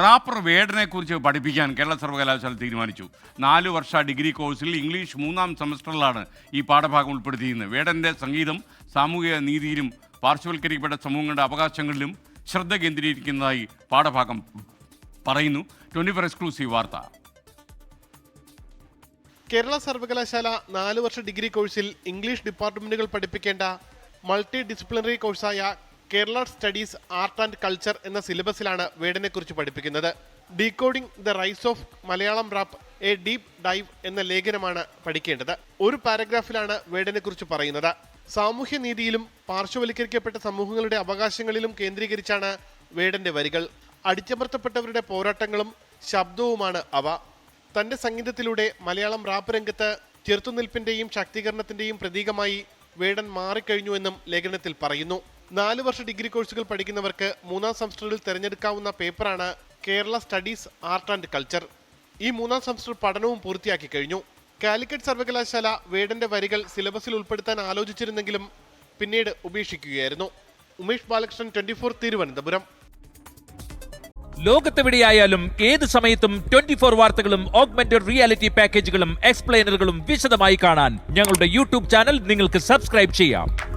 Wrapper വേടനെ കുറിച്ച് പഠിപ്പിക്കാൻ കേരള സർവകലാശാല തീരുമാനിച്ചു. നാല് വർഷ ഡിഗ്രി കോഴ്സിൽ ഇംഗ്ലീഷ് മൂന്നാം സെമസ്റ്ററിലാണ് ഈ പാഠഭാഗം ഉൾപ്പെടുത്തിയിരുന്നത്. വേടന്റെ സംഗീതം സാമൂഹിക നീതിയിലും പാർശ്വവൽക്കരിക്കപ്പെട്ട സമൂഹങ്ങളുടെ അവകാശങ്ങളിലും ശ്രദ്ധ കേന്ദ്രീകരിക്കുന്നതായി പാഠഭാഗം പറയുന്നു. ട്വന്റി ഫോർ എക്സ്ക്ലൂസീവ് വാർത്ത. കേരള സർവകലാശാല നാല് വർഷ ഡിഗ്രി കോഴ്സിൽ ഇംഗ്ലീഷ് ഡിപ്പാർട്ട്മെന്റുകൾ പഠിപ്പിക്കേണ്ട multi disciplinary കോഴ്സായ Kerala studies art and culture എന്ന സിലബസിലാണ് വേടിനെ കുറിച്ച് പഠിപ്പിക്കുന്നത്. Decoding the rise of Malayalam rap a deep dive എന്ന ലേഖനമാണ് പഠിക്കേണ്ടത്. ഒരു പാരഗ്രാഫിലാണ് വേടിനെ കുറിച്ച് പറയുന്നത്. സാമൂഹ്യ നീതിയിലും പാർശ്വവൽക്കരിക്കപ്പെട്ട സമൂഹങ്ങളുടെ അവകാശങ്ങളിലും കേന്ദ്രീകരിച്ചാണ് വേടന്റെ വരികൾ. അടിച്ചമർത്തപ്പെട്ടവരുടെ പോരാട്ടങ്ങളും ശബ്ദവുമാണ് അവ. തന്റെ സംഗീതത്തിലൂടെ മലയാളം റാപ്പ് രംഗത്ത് ചെറുത്തുനിൽപ്പിന്റെയും ശാക്തീകരണത്തിന്റെയും പ്രതീകമായി വേടൻ മാറിക്കഴിഞ്ഞുവെന്നും ലേഖനത്തിൽ പറയുന്നു. നാല് വർഷ ഡിഗ്രി കോഴ്സുകൾ പഠിക്കുന്നവർക്ക് മൂന്നാം സെമസ്റ്ററിൽ തിരഞ്ഞെടുക്കാവുന്ന പേപ്പറാണ് Kerala studies art and culture. ഈ മൂന്നാം സെമസ്റ്റർ പഠനവും പൂർത്തിയാക്കി കഴിഞ്ഞു. കാലിക്കറ്റ് സർവകലാശാല വേടന്റെ വരികൾ സിലബസിൽ ഉൾപ്പെടുത്താൻ ആലോചിച്ചിരുന്നെങ്കിലും പിന്നീട് ഉപേക്ഷിക്കുകയായിരുന്നു. Umesh Balakrishnan twenty four Thiruvananthapuram. ലോകത്തെവിടെയായാലും ഏത് സമയത്തും ട്വന്റി ഫോർ വാർത്തകളും ഓഗ്മെന്റഡ് റിയാലിറ്റി പാക്കേജുകളും എക്സ്പ്ലെയിനറുകളും വിശദമായി കാണാൻ ഞങ്ങളുടെ യൂട്യൂബ് ചാനൽ നിങ്ങൾക്ക് സബ്സ്ക്രൈബ് ചെയ്യാം.